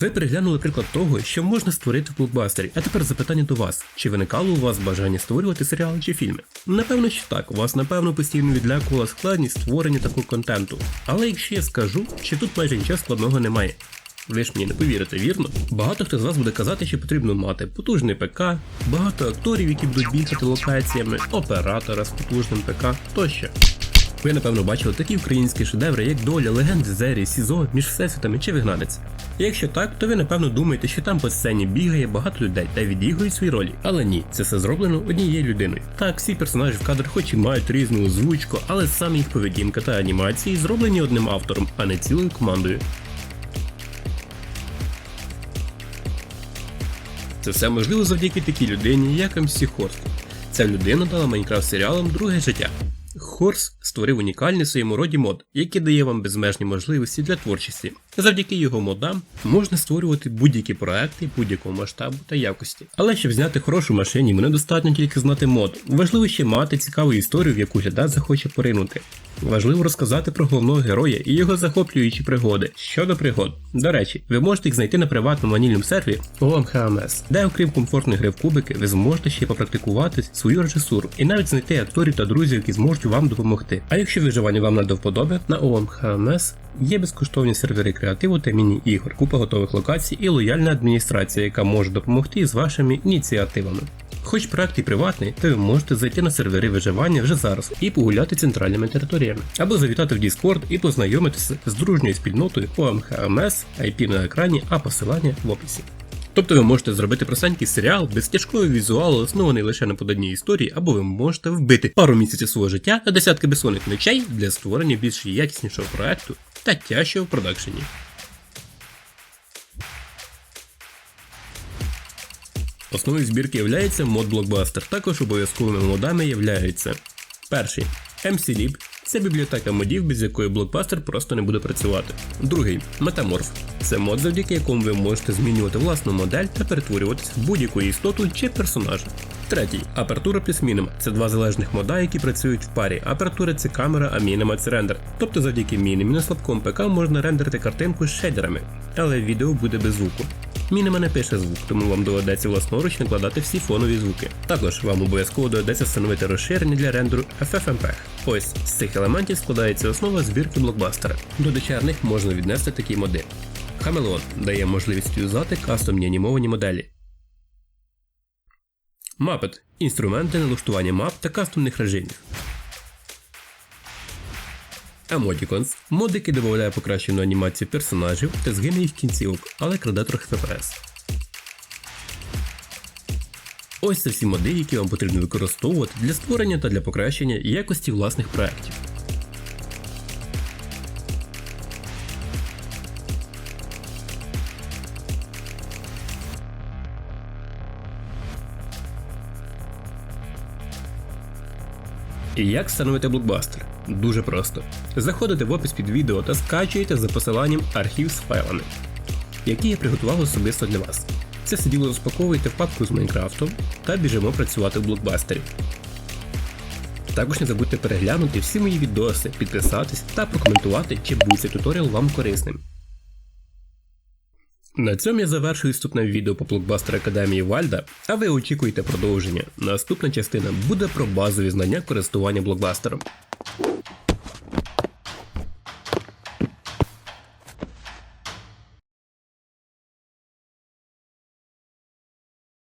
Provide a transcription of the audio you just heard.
Ви переглянули приклад того, що можна створити в блокбастері, а тепер запитання до вас: чи виникало у вас бажання створювати серіали чи фільми? Напевно, що так, вас напевно постійно відлякувала складність створення такого контенту. Але якщо я скажу, що тут майже нічого складного немає. Ви ж мені не повірите, вірно? Багато хто з вас буде казати, що потрібно мати потужний ПК, багато акторів, які будуть бігати локаціями, оператора з потужним ПК тощо. Ви напевно бачили такі українські шедеври, як доля, легенди Зері, Сізо, між всесвітами чи вигнанець. Якщо так, то ви напевно думаєте, що там по сцені бігає багато людей та відігрують свої ролі. Але ні, це все зроблено однією людиною. Так, всі персонажі в кадрах хоч і мають різну озвучку, але саме їх поведінка та анімації зроблені одним автором, а не цілою командою. Це все можливо завдяки такій людині, як МС Хорст. Ця людина дала Майнкрафт серіалам друге життя. Хорс створив унікальний в своєму роді мод, який дає вам безмежні можливості для творчості. Завдяки його модам можна створювати будь-які проекти будь-якого масштабу та якості. Але щоб зняти хорошу машині, недостатньо тільки знати мод. Важливо ще мати цікаву історію, в яку глядач захоче поринути. Важливо розказати про головного героя і його захоплюючі пригоди. Щодо пригод, до речі, ви можете їх знайти на приватному ванільному серві OMHMS, де окрім комфортної гри в кубики, ви зможете ще попрактикувати свою режисуру і навіть знайти акторів та друзів, які зможуть вам допомогти. А якщо виживання вам не до вподоби, на OMHMS є безкоштовні сервери креативу та міні-ігор, купа готових локацій і лояльна адміністрація, яка може допомогти з вашими ініціативами. Хоч проект і приватний, то ви можете зайти на сервери виживання вже зараз і погуляти центральними територіями, або завітати в Discord і познайомитися з дружньою спільнотою OMHMS, IP на екрані, а посилання в описі. Тобто ви можете зробити простенький серіал без тяжкого візуалу, оснований лише на поданій історії, або ви можете вбити пару місяців свого життя та десятки безсонних ночей для створення більш якіснішого проекту та тяжчого в продакшені. Основою збірки є мод блокбастер. Також обов'язковими модами являються перший MC-Lib. Це бібліотека модів, без якої блокбастер просто не буде працювати. Другий метаморф. Це мод, завдяки якому ви можете змінювати власну модель та перетворюватися в будь-яку істоту чи персонажа. Третій апертура плюс мінима. Це два залежних мода, які працюють в парі. Апертура це камера, а мінима це рендер. Тобто завдяки мінімі на слабкому ПК можна рендерити картинку з шейдерами, але відео буде без звуку. Мініма не пише звук, тому вам доведеться власноруч накладати всі фонові звуки. Також вам обов'язково доведеться встановити розширення для рендеру FFmpeg. Ось з цих елементів складається основа збірки блокбастера. До дочерних можна віднести такі моди. Хамелеон дає можливість юзати кастомні анімовані моделі. Мапет інструменти налаштування мап та кастомних режимів. Emoticons – який додає покращену анімацію персонажів та згине їх кінцівок, але краде трохи FPS. Ось це всі моди, які вам потрібно використовувати для створення та для покращення якості власних проєктів. І як встановити блокбастер? Дуже просто. Заходите в опис під відео та скачуєте за посиланням архів з файлами, які я приготував особисто для вас. Це все діло розпаковуєте в папку з Майнкрафтом та біжимо працювати в блокбастері. Також не забудьте переглянути всі мої відоси, підписатись та прокоментувати, чи буде цей туторіал вам корисним. На цьому я завершую вступне відео по блокбастер Академії Вальда, а ви очікуєте продовження. Наступна частина буде про базові знання користування блокбастером.